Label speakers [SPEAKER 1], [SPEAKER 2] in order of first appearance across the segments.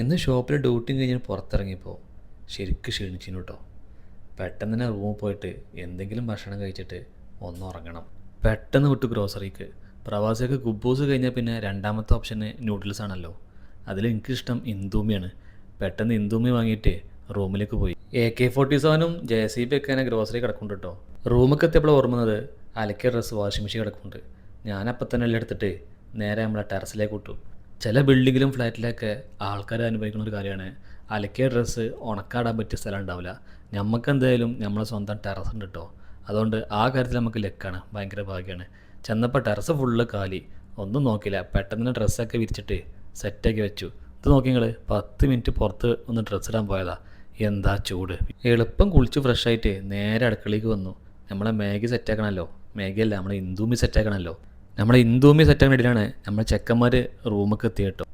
[SPEAKER 1] ഇന്ന് ഷോപ്പിൽ ഡ്യൂട്ടി കഴിഞ്ഞ് പുറത്തിറങ്ങിയപ്പോൾ ശരിക്കും ക്ഷീണിച്ചിനു കേട്ടോ. പെട്ടെന്ന് തന്നെ റൂമിൽ പോയിട്ട് എന്തെങ്കിലും ഭക്ഷണം കഴിച്ചിട്ട് ഒന്ന് ഉറങ്ങണം. പെട്ടെന്ന് വിട്ടു ഗ്രോസറിക്ക്. പ്രവാസിയൊക്കെ ഗുബ്ബൂസ് കഴിഞ്ഞാൽ പിന്നെ രണ്ടാമത്തെ ഓപ്ഷന് നൂഡിൽസ് ആണല്ലോ. അതിൽ എനിക്കിഷ്ടം ഇന്ദൂമിയാണ് പെട്ടെന്ന് ഇന്ദൂമി വാങ്ങിയിട്ട് റൂമിലേക്ക് പോയി. എ കെ ഫോർട്ടി സെവനും ജെ സി ബി ഒക്കെ ഗ്രോസറി കിടക്കുന്നുണ്ട് കേട്ടോ. റൂമൊക്കെ എത്തിയപ്പോൾ ഓർമ്മന്നത് അലക്കിയ ഡ്രസ്സ് വാഷിംഗ് മെഷീൻ കിടക്കുന്നുണ്ട്. ഞാനപ്പം തന്നെ എല്ലാം എടുത്തിട്ട് നേരെ നമ്മളെ ടെറസിലേക്ക് വിട്ടു. ചില ബിൽഡിങ്ങിലും ഫ്ലാറ്റിലൊക്കെ ആൾക്കാർ അനുഭവിക്കുന്ന ഒരു കാര്യമാണ്. അലക്കിയ ഡ്രസ്സ് ഉണക്കാടാൻ പറ്റിയ സ്ഥലം ഉണ്ടാവില്ല. നമുക്ക് എന്തായാലും നമ്മളെ സ്വന്തം ടെറസ് ഉണ്ട് കേട്ടോ അതുകൊണ്ട് ആ കാര്യത്തിൽ നമുക്ക് ലക്കാണ്. ഭയങ്കര ഭാഗ്യമാണ് ചെന്നപ്പോൾ ടെറസ് ഫുള്ള് കാലി. ഒന്നും നോക്കില്ല പെട്ടെന്ന് ഡ്രസ്സൊക്കെ വിരിച്ചിട്ട് സെറ്റാക്കി വെച്ചു. ഇത് നോക്കി നിങ്ങൾ പത്ത് മിനിറ്റ് പുറത്ത് ഒന്ന് ഡ്രസ്സ് ഇടാൻ പോയതാ. എന്താ ചൂട്. എളുപ്പം കുളിച്ച് ഫ്രഷായിട്ട് നേരെ അടുക്കളയിലേക്ക് വന്നു. നമ്മളെ മാഗി സെറ്റാക്കണമല്ലോ മാഗിയല്ല നമ്മളെ ഇന്ദൂമി സെറ്റാക്കണമല്ലോ നമ്മളെ ഇന്ദൂമി സെറ്റാക്കാൻ വേണ്ടിയിട്ടാണ് നമ്മൾ ചെക്കന്മാർ റൂമൊക്കെ എത്തി കേട്ടോ.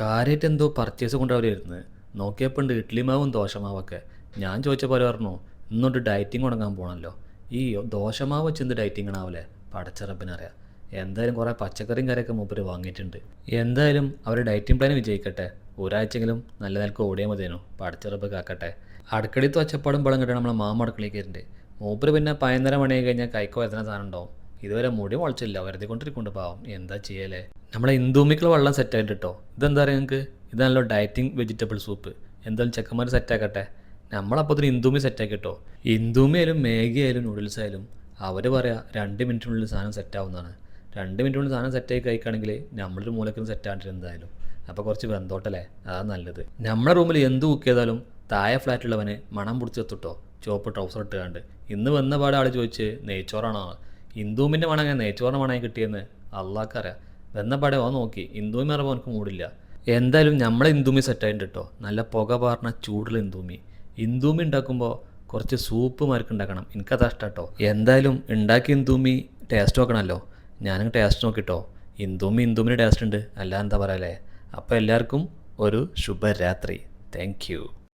[SPEAKER 1] കാര്യമായിട്ട് എന്തോ പർച്ചേസ് കൊണ്ടുവരുന്നത് നോക്കിയപ്പോൾ ഉണ്ട് ഇഡ്ലി മാവും ദോശമാവൊക്കെ ഞാൻ ചോദിച്ചപ്പോൾ പറഞ്ഞു ഇന്നോട്ട് ഡയറ്റിങ് തുടങ്ങാൻ പോകണമല്ലോ ഈ ദോശമാവ് വെച്ച് എന്ത് ഡയറ്റിങ് ആണാവല്ലേ പടച്ചറപ്പിനറിയാം എന്തായാലും കുറേ പച്ചക്കറിയും കറിയൊക്കെ മൂപ്പര് വാങ്ങിയിട്ടുണ്ട്. എന്തായാലും അവർ ഡയറ്റിംഗ് പ്ലാൻ വിജയിക്കട്ടെ. ഒരാഴ്ചയെങ്കിലും നല്ല നിലയ്ക്ക് ഓടിയാൽ മതിയേനു പടച്ചറപ്പ് കാക്കട്ടെ. അടുക്കളയിൽ ഒച്ചപ്പാടും പടം കിട്ടണം നമ്മളെ മാമ അടുക്കളയിൽ മൂപ്പര് പിന്നെ പതിനൊന്നര മണി കഴിഞ്ഞാൽ കൈക്കോ എത്തുന്ന സാധനം ഉണ്ടാവും. ഇതുവരെ മുടി മുളച്ചില്ല വെറുതെ കൊണ്ടിരിക്കുന്നുണ്ട് പാവം. എന്താ ചെയ്യലേ? നമ്മളെ ഇന്ദൂമിക്കുള്ള വെള്ളം സെറ്റായിട്ട് കേട്ടോ ഇതെന്താ പറയുക നിങ്ങൾക്ക് ഇതാണല്ലോ ഡയറ്റിംഗ് വെജിറ്റബിൾ സൂപ്പ് എന്തായാലും ചെക്കന്മാർ സെറ്റാക്കട്ടെ നമ്മളപ്പോൾ ഇതിന് ഇന്ദുമി സെറ്റാക്കി കേട്ടോ ഇന്ദുമി ആയാലും മാഗി ആയാലും നൂഡിൽസ് ആയാലും അവർ പറയാം രണ്ട് മിനിറ്റിനുള്ളിൽ സാധനം സെറ്റാവുന്നതാണ് രണ്ട് മിനിറ്റിനുള്ളിൽ സാധനം സെറ്റായി കഴിക്കുകയാണെങ്കിൽ നമ്മളൊരു മൂലക്കും സെറ്റാണ്ടിട്ട് എന്തായാലും. അപ്പോൾ കുറച്ച് വെന്തോട്ടല്ലേ? അതാണ് നല്ലത്. നമ്മുടെ റൂമിൽ എന്ത് കുക്ക് ചെയ്താലും താഴെ ഫ്ലാറ്റുള്ളവന് മണം പിടിച്ച് എത്തുട്ടോ? ചുവപ്പ് ട്രൗസർ ഇട്ടുകാണ്ട്. ഇന്ന് വന്ന പാടെ ആൾ ചോദിച്ച് നെയ്ച്ചോറാണോ? ഇന്ദുമിന്റെ മണങ്ങ നെയ്ച്ചോറിന്റെ മണങ്ങ കിട്ടിയെന്ന് അള്ളാഹ്ക്കറിയാം. വന്ന പടയോ ഓ നോക്കി ഇന്ദൂമി അറിയാൻ എനിക്ക് മൂടില്ല. എന്തായാലും നമ്മളെ ഇന്ദുമി സെറ്റായിട്ട് കേട്ടോ നല്ല പുക പാർന്ന ചൂടുള്ള ഇന്ദൂമി. ഇന്ദുമി ഉണ്ടാക്കുമ്പോൾ കുറച്ച് സൂപ്പ് മാർക്ക് ഉണ്ടാക്കണം. എനിക്കതാ ഇഷ്ടം കേട്ടോ എന്തായാലും ഉണ്ടാക്കിയ ഇന്ദുമി ടേസ്റ്റ് നോക്കണമല്ലോ ഞാനങ്ങ് ടേസ്റ്റ് നോക്കിട്ടോ ഇന്ദൂമി ഇന്ദുമിന് ടേസ്റ്റ് ഉണ്ട്. അല്ല എന്താ അപ്പോൾ എല്ലാവർക്കും ഒരു ശുഭരാത്രി. താങ്ക്